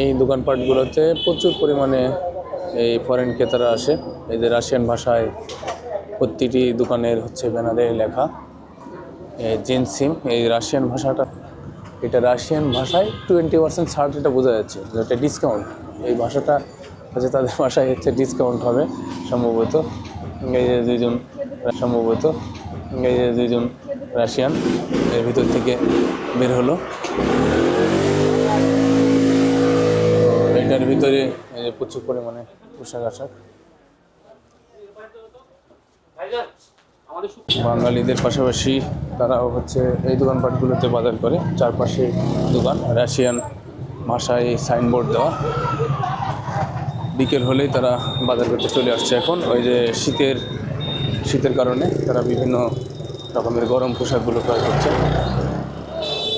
এই দোকানপাটগুলোতে প্রচুর পরিমাণে এই ফরেন ক্রেতারা আসে। এদের রাশিয়ান ভাষায় প্রতিটি দোকানের হচ্ছে ব্যানারে লেখা জিন সিম, এই রাশিয়ান ভাষাটা। এটা রাশিয়ান ভাষায় টোয়েন্টি পার্সেন্ট ছাড়, এটা বোঝা যাচ্ছে যেটা ডিসকাউন্ট এই ভাষাটা হচ্ছে তাদের ভাষায় হচ্ছে ডিসকাউন্ট হবে সম্ভবত। এই যে দুইজন সম্ভবত। এই যে দুইজন রাশিয়ান এর ভিতর থেকে বের হলো। প্রচুর পরিমাণে পোশাক আশাক। বাঙালিদের পাশাপাশি তারাও হচ্ছে এই দোকানপাটগুলোতে বাজার করে, চারপাশে দোকান, রাশিয়ান ভাষায় সাইনবোর্ড দেওয়া। বিকেল হলেই তারা বাজার করতে চলে আসছে এখন। ওই যে শীতের শীতের কারণে তারা বিভিন্ন রকমের গরম পোশাকগুলো ক্রয় করছে।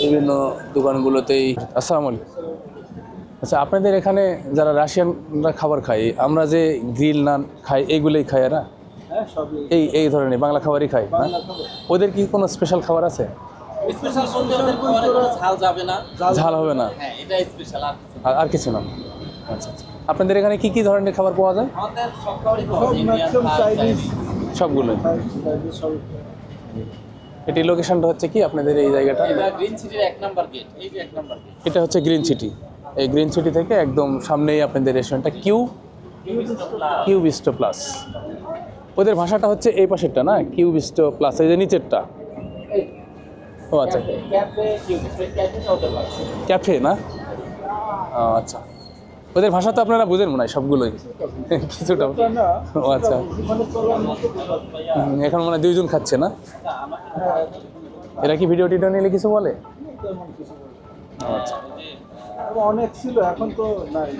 বিভিন্ন দোকানগুলোতেই আসসালামু আলাইকুম। আচ্ছা আপনাদের এখানে যারা রাশিয়ানরা খাবার খায় আমরা যে গ্রিল নান খাই এইগুলোই খাই এরা? হ্যাঁ এই এই ধরনের বাংলা খাবারই খাই না? ওদের কি কোনো স্পেশাল খাবার আছে? ঝাল যাবে না। ঝাল হবে না? হ্যাঁ এটা স্পেশাল আর কিছু না। আর আর কিছু না। আচ্ছা আচ্ছা। আপনাদের এখানে কি কি ধরনের খাবার পাওয়া যায়? আমাদের সব খাবারই পাওয়া সব যায় ইন্ডিয়ান ম্যাক্সিমাম চাইনিজ সবগুলোই এটি লোকেশনটা হচ্ছে কি আপনাদের এই জায়গাটা? এটা গ্রিন সিটির এক নাম্বার গেট এই যে এক নাম্বার গেট এটা হচ্ছে গ্রিন সিটি এই গ্রিন সিটি থেকে একদম সামনেই আপনাদের রেস্টুরেন্টটা কিউ কিউ বিস্টো প্লাস। ওদের ভাষাটা হচ্ছে এই পাশেরটা না? কিউ বিস্টো প্লাস, এই যে নিচেরটা। ও আচ্ছা। ক্যাফে না? আচ্ছা। ওদের ভাষা তো আপনারা বুঝেন মনে হয় সবগুলোই। কিছুটা। ও আচ্ছা। এখন মনে হয় দুইজন খাচ্ছে না? এরা কি ভিডিও টিডিও নিলে কিছু বলে? আচ্ছা। অনেক ছিল এখন তো নাই।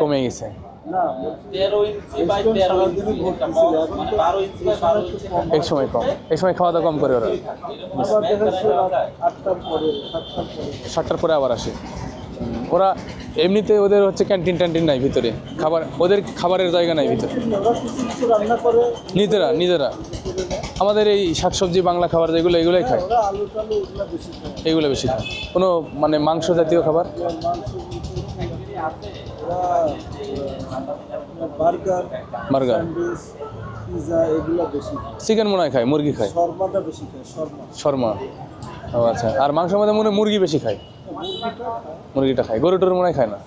কমে গেছে। মানে এক সময় কম। এক সময় খাওয়া দাওয়া কম করে ওরা। সাতটার পরে আবার আসে। ওরা এমনিতে ওদের হচ্ছে ক্যান্টিন ট্যান্টিন নাই ভিতরে। খাবার ওদের খাবারের জায়গা নাই ভিতরে। নিজেরা নিজেরা। আমাদের এই শাকসবজি বাংলা খাবার যেগুলো এগুলোই খায়। এগুলো বেশি খায়। কোনো মানে মাংস জাতীয় খাবার? বার্গার। চিকেন মনে হয় খায় মুরগি খায়। শর্মাটা বেশি খায় শর্মা। শর্মা। ও আচ্ছা। আর মাংসের মধ্যে মনে মুরগি বেশি খায়। মুরগিটা খায়। গরু টরু মনে হয় খায় না?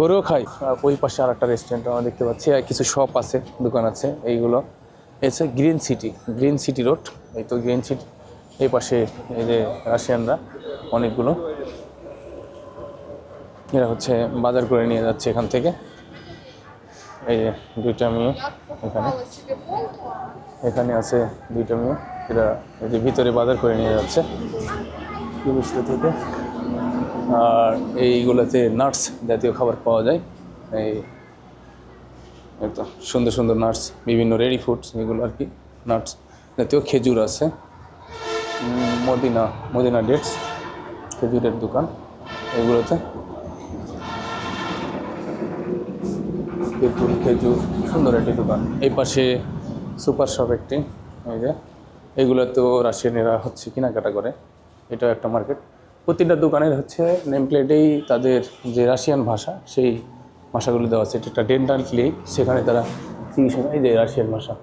গরুও খাই আর ওই পাশে আর একটা রেস্টুরেন্ট আমরা দেখতে পাচ্ছি। আর কিছু শপ আছে দোকান আছে এইগুলো। এসে green city green city road এই তো গ্রিন সিটি এই পাশে এই যে রাশিয়ানরা অনেকগুলো। এরা হচ্ছে বাজার করে নিয়ে যাচ্ছে এখান থেকে। এই যে দুইটা মেয়ে এখানে। এখানে আছে দুইটা মেয়ে। এরা এই যে ভিতরে বাজার করে নিয়ে যাচ্ছে। ইউনিভার্সিটি থেকে? আর এইগুলোতে নাটস জাতীয় খাবার পাওয়া যায়। এই একদম সুন্দর সুন্দর নাটস বিভিন্ন রেডি ফুডস এগুলো আর কি নাটস জাতীয় খেজুর আছে। মদিনা মদিনা ডেটস খেজুরের দোকান এগুলোতে। তেঁতুল খেজুর সুন্দর একটি দোকান। এই পাশে সুপার শপ একটি এই যে। এগুলো তো রাশিয়ানেরা হচ্ছে কেনাকাটা করে। এটাও একটা মার্কেট প্রতিটা দোকানের হচ্ছে নেম প্লেটেই তাদের যে রাশিয়ান ভাষা, সেই ভাষাগুলো দেওয়া আছে। এটা একটা ডেন্টাল ক্লিনিক সেখানে তারা চিকিৎসা এই যে রাশিয়ান ভাষা।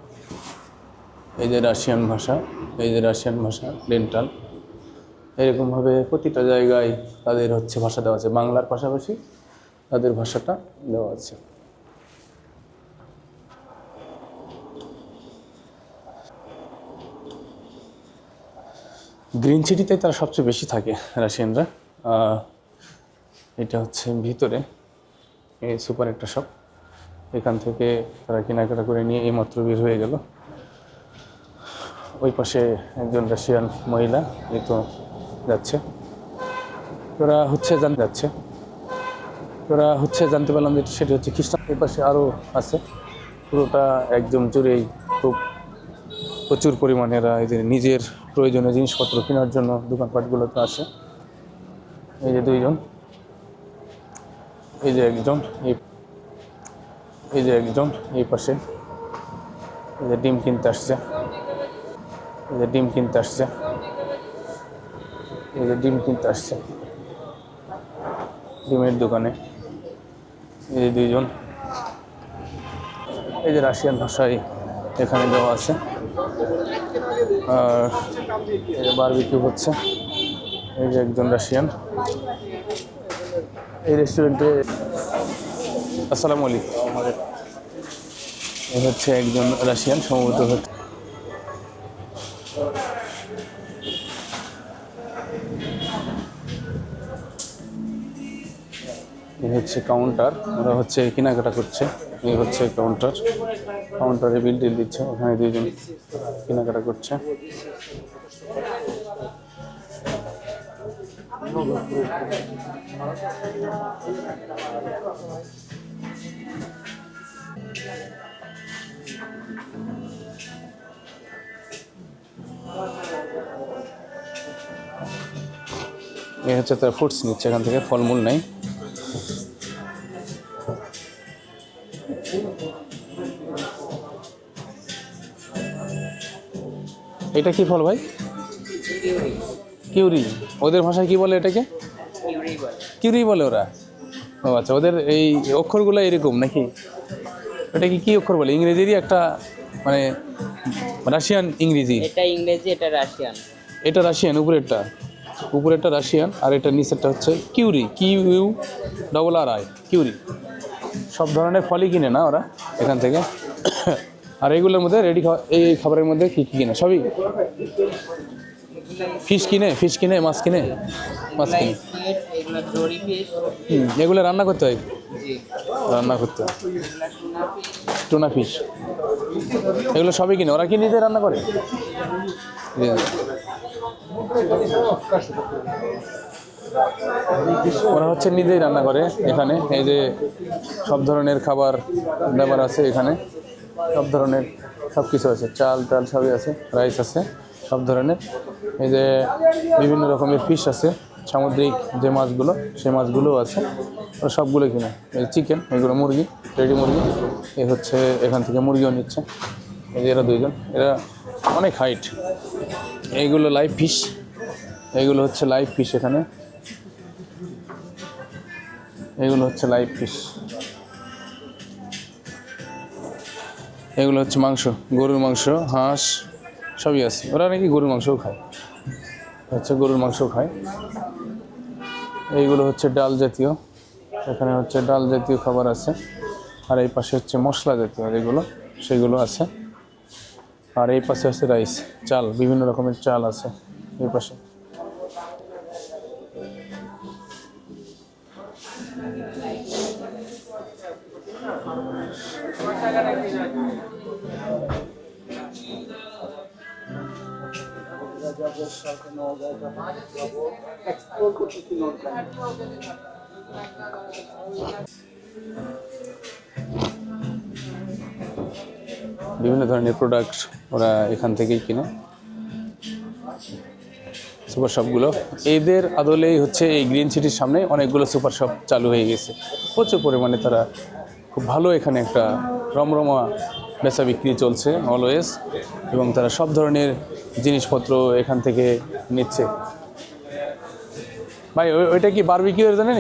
এই যে রাশিয়ান ভাষা, এই যে রাশিয়ান ভাষা ডেন্টাল এরকমভাবে প্রতিটা জায়গায় তাদের হচ্ছে ভাষা দেওয়া আছে। বাংলার পাশাপাশি তাদের ভাষাটা দেওয়া আছে। গ্রিন সিটিতে তারা সবচেয়ে বেশি থাকে রাশিয়ানরা। এটা হচ্ছে ভিতরে এই সুপার একটা শপ এখান থেকে তারা কেনাকাটা করে নিয়ে এইমাত্র বের হয়ে গেল। ওই পাশে একজন রাশিয়ান মহিলা এই তো যাচ্ছে। ওরা হচ্ছে জান যাচ্ছে। ওরা হচ্ছে জানতে পারলাম যে সেটা হচ্ছে খ্রিস্টান। এই পাশে আরও আছে। পুরোটা একদম জুড়েই প্রচুর পরিমাণে এরা এদের নিজের প্রয়োজনীয় জিনিসপত্র কেনার জন্য দোকানপাটগুলোতে আসে। এই যে দুইজন। এই যে একজন, এই এই যে একজন, এই পাশে। এই যে ডিম কিনতে আসছে। এই যে ডিম কিনতে আসছে। এই যে ডিম কিনতে আসছে। ডিমের দোকানে। এই যে দুইজন। এই যে রাশিয়ান ভাষায় এখানে দেওয়া আছে। আর বারবিকিউ হচ্ছে। এই যে একজন রাশিয়ান এই রেস্টুরেন্টে আসসালামু আলাইকুম। এই হচ্ছে একজন রাশিয়ান সম্ভবত হচ্ছে এই হচ্ছে কাউন্টার ওরা হচ্ছে কেনাকাটা করছে। এই হচ্ছে কাউন্টার কাউন্টারে বিল টিল দিচ্ছে, ওখানে দুইজন কেনাকাটা করছে। এই হচ্ছে তার ফুডস নিচ্ছে, এখান থেকে ফলমূল নেই এটা কি ফল ভাই? কিউরি। ওদের ভাষায় কি বলে এটাকে? কিউরি বলে ওরা। ও আচ্ছা ওদের এই অক্ষরগুলো এরকম নাকি? এটা কি কি অক্ষর বলে? ইংরেজিরই একটা মানে রাশিয়ান ইংরেজি। এটা ইংরেজি এটা রাশিয়ান। এটা রাশিয়ান উপরেরটা। উপরেরটা রাশিয়ান আর এটা নিচেরটা হচ্ছে Qurri. Q U double R I Qurri. সব ধরনের ফলই কিনে না ওরা এখান থেকে? আর এইগুলোর মধ্যে রেডি খাওয়া এই খাবারের মধ্যে কী কী কিনে? সবই? ফিশ কিনে ফিশ কিনে মাছ কিনে? মাছ কিনে। হুম, এগুলো রান্না করতে হয়? রান্না করতে হয়। টুনা ফিশ এগুলো সবই কিনে? ওরা কি নিজে রান্না করে? ওরা হচ্ছে নিজেই রান্না করে এখানে। এই যে সব ধরনের খাবার ব্যাপার আছে এখানে। সব ধরনের সব কিছু আছে, চাল টাল সবই আছে, রাইস আছে, সব ধরনের। এই যে বিভিন্ন রকমের ফিশ আছে, সামুদ্রিক যে মাছগুলো, সেই মাছগুলোও আছে। সবগুলো কিনে, এই চিকেন এগুলো মুরগি রেডি মুরগি। এই হচ্ছে এখান থেকে মুরগিও নিচ্ছে। এই যে এরা দুইজন, এরা অনেক হাইট এইগুলো লাইভ ফিশ এইগুলো হচ্ছে লাইভ ফিশ এখানে। এগুলো হচ্ছে লাইভ ফিশ এগুলো হচ্ছে মাংস, গরুর মাংস, হাঁস, সবই আছে। ওরা নাকি গরুর মাংসও খায়। হচ্ছে গরুর মাংসও খায়। এইগুলো হচ্ছে ডাল জাতীয়। এখানে হচ্ছে ডাল জাতীয় খাবার আছে। আর এই পাশে হচ্ছে মশলা জাতীয় যেগুলো সেগুলো আছে। আর এই পাশে আছে রাইস, চাল, বিভিন্ন রকমের চাল আছে এই পাশে। বিভিন্ন ধরনের প্রোডাক্ট ওরা এখান থেকেই কিনে। সুপার শপগুলো এদের আদলেই হচ্ছে এই গ্রিন সিটির সামনে অনেকগুলো সুপার শপ চালু হয়ে গেছে। প্রচুর পরিমাণে তারা খুব ভালো এখানে একটা রমরমা বেচা বিক্রি চলছে অলওয়েজ এবং তারা সব ধরনের জিনিসপত্র এখান থেকে নিচ্ছে। ভাই, ওই- ওইটা কি বারবিকিউর জানেন?